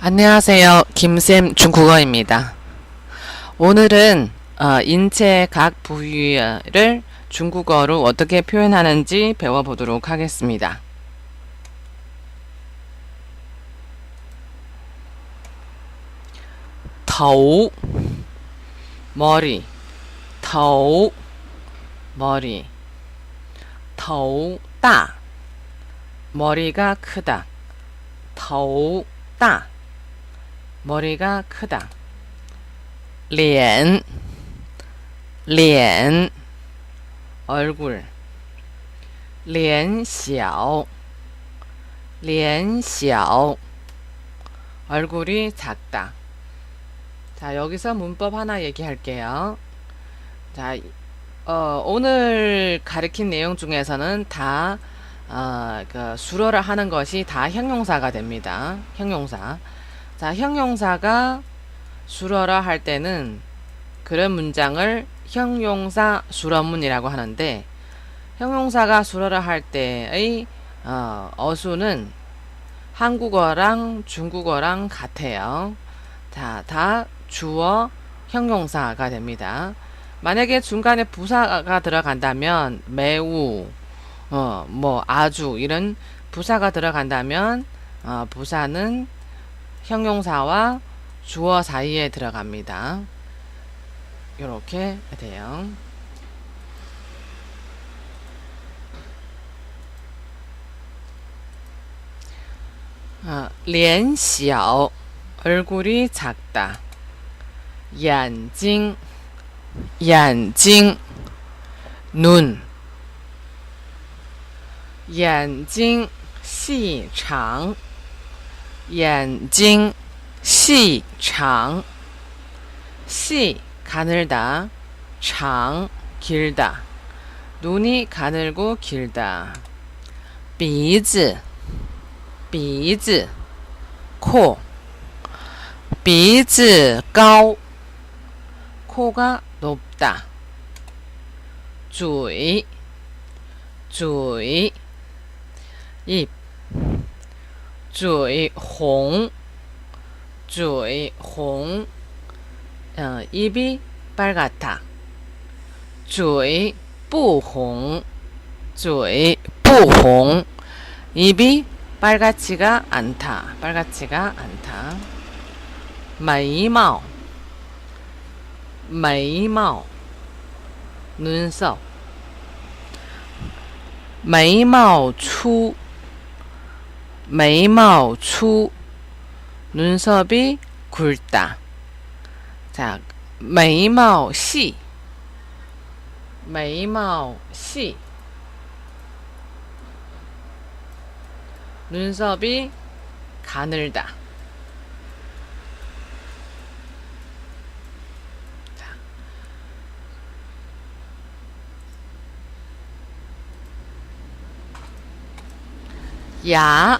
안녕하세요. 김쌤 중국어입니다. 오늘은 어, 인체 각 부위를 중국어로 어떻게 표현하는지 배워보도록 하겠습니다. 더 머리 더 머리 더다 머리가 크다 더다 머리가 크다. 脸,脸 얼굴 脸小,脸小 얼굴이 작다. 자, 여기서 문법 하나 얘기할게요. 자, 어, 오늘 가르친 내용 중에서는 다 어, 그 수로를 하는 것이 다 형용사가 됩니다. 형용사. 자, 형용사가 수러라 할 때는 그런 문장을 형용사 수러문이라고 하는데 형용사가 수러라 할 때의 어, 어수는 한국어랑 중국어랑 같아요. 자, 다 주어 형용사가 됩니다. 만약에 중간에 부사가 들어간다면 매우 어, 뭐 아주 이런 부사가 들어간다면 어, 부사는 형용사와 주어 사이에 들어갑니다. 이렇게 돼요. 아, 脸小 얼굴이 작다. 眼睛 眼睛 눈 眼睛细长 眼睛细长细 가늘다 장 길다 눈이 가늘고 길다 鼻子鼻子코鼻子高 코가 높다 嘴嘴입 嘴红，嘴红，嗯，입이빨갛 다。 嘴不红，嘴不红，입이빨갛지가않 다， 빨갛지가않 다。 眉毛，眉毛，눈 썹， 眉毛粗。 眉毛粗 눈썹이 굵다. 자, 眉毛细 眉毛细 눈썹이 가늘다. 야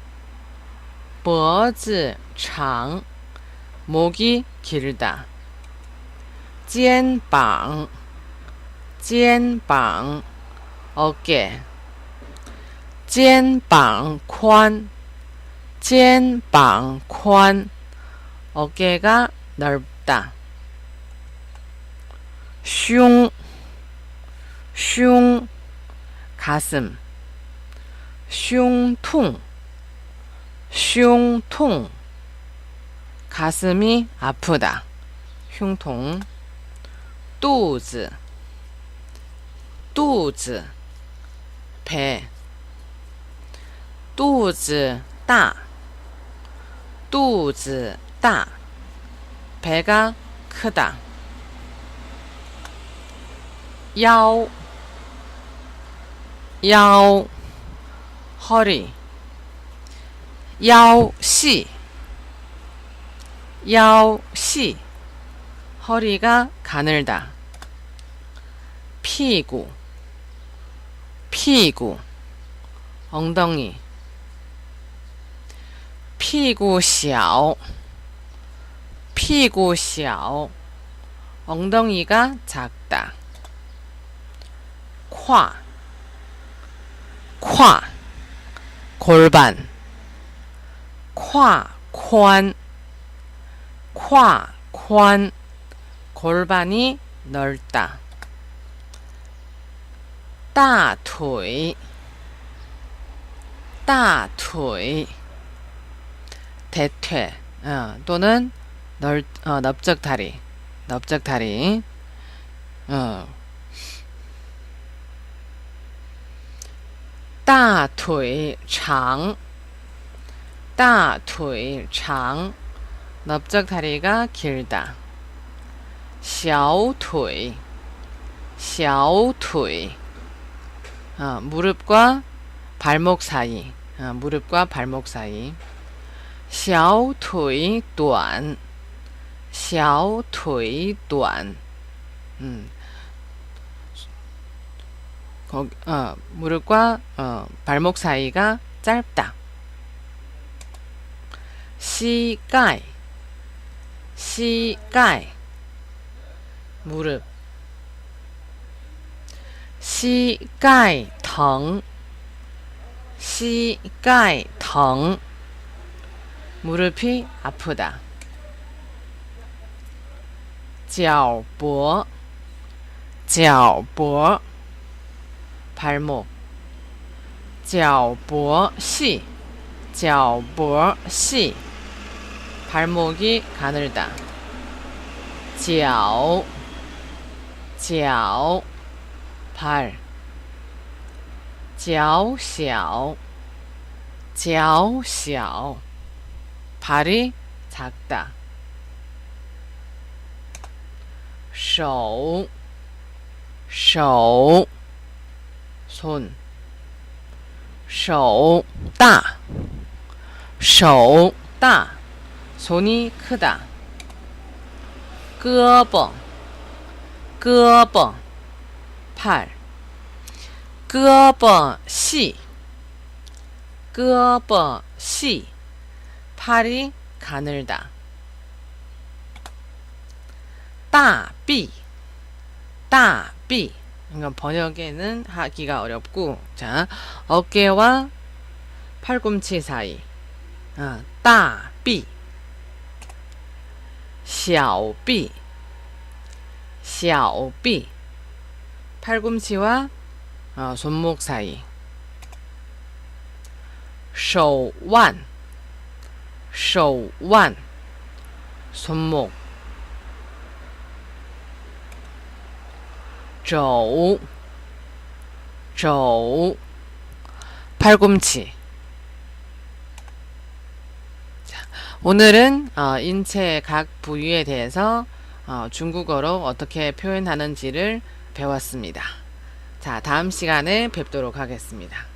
脖子长 목이 길다 肩膀肩膀 어깨 肩膀宽肩膀宽 어깨가 넓다 胸胸 가슴 胸痛 흉통. 가슴이 아프다. 흉통. 뚜즈. 뚜즈. 배. 뚜즈 따. 뚜즈 따. 배가 크다. 야오. 야오. 허리. 야오시 야오시 허리가 가늘다. 피구. 피구. 엉덩이. 피구小 피구小 엉덩이가 작다. 콰. 콰, 골반. 胯宽胯宽 골반이 넓다. 大腿大腿 대퇴 어, 또는 넓, 어, 넓적다리 넓적다리 어. 大腿长 大腿长 넓적 다리가 길다. 小腿 小腿 어, 무릎과 발목 사이 어, 무릎과 발목 사이 小腿短小腿短 음. 거, 어, 무릎과 어, 발목 사이가 짧다. 膝盖 膝盖 무릎 膝盖疼 膝盖疼 무릎이 아프다. 脚脖脚脖 발목 脚脖细脚脖细 발목이 가늘다. 脚, 脚, 발, 脚小, 脚小, 발이 작다. 手,手, 손, 手大,手大 손이 크다. 끄어뻥, 끄어뻥, 팔. 끄어뻥, 시. 끄어뻥, 시. 팔이 가늘다. 따비, 따비. 이건 번역에는 하기가 어렵고, 자, 어깨와 팔꿈치 사이. 어, 따비. 小臂,小臂, 팔꿈치와 어, 손목 사이. 手腕,手腕, 손목. 肘,肘, 팔꿈치. 오늘은 어, 인체 각 부위에 대해서 어, 중국어로 어떻게 표현하는지를 배웠습니다. 자, 다음 시간에 뵙도록 하겠습니다.